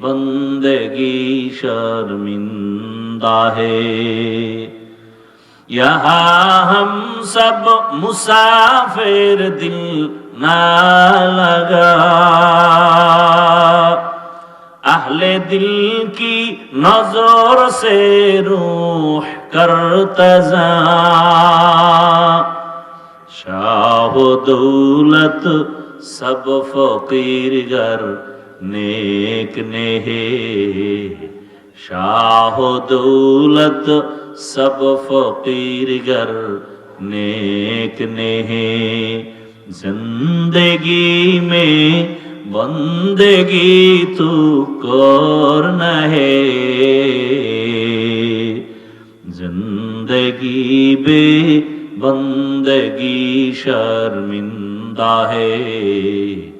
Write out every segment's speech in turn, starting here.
بندگی شرمندہ ہے یہاں ہم سب مسافر دل نہ لگا اہل دل کی نظر سے روح کرتزا شاہ و دولت سب فقیر گر نیک نے شاہ و دولت سب فقیر گر نیک نے زندگی میں بندگی تو کرنا ہے زندگی بے بندگی شرمندہ ہے۔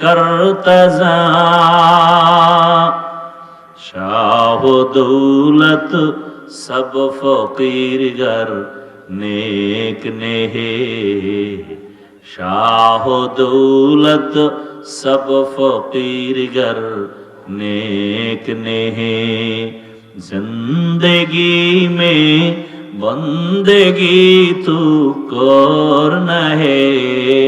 کرتزا شاہ و دولت سب فقیر گر نیک نے شاہ و دولت سب فقیر گر نیک نے زندگی میں بندگی تو کرنا ہے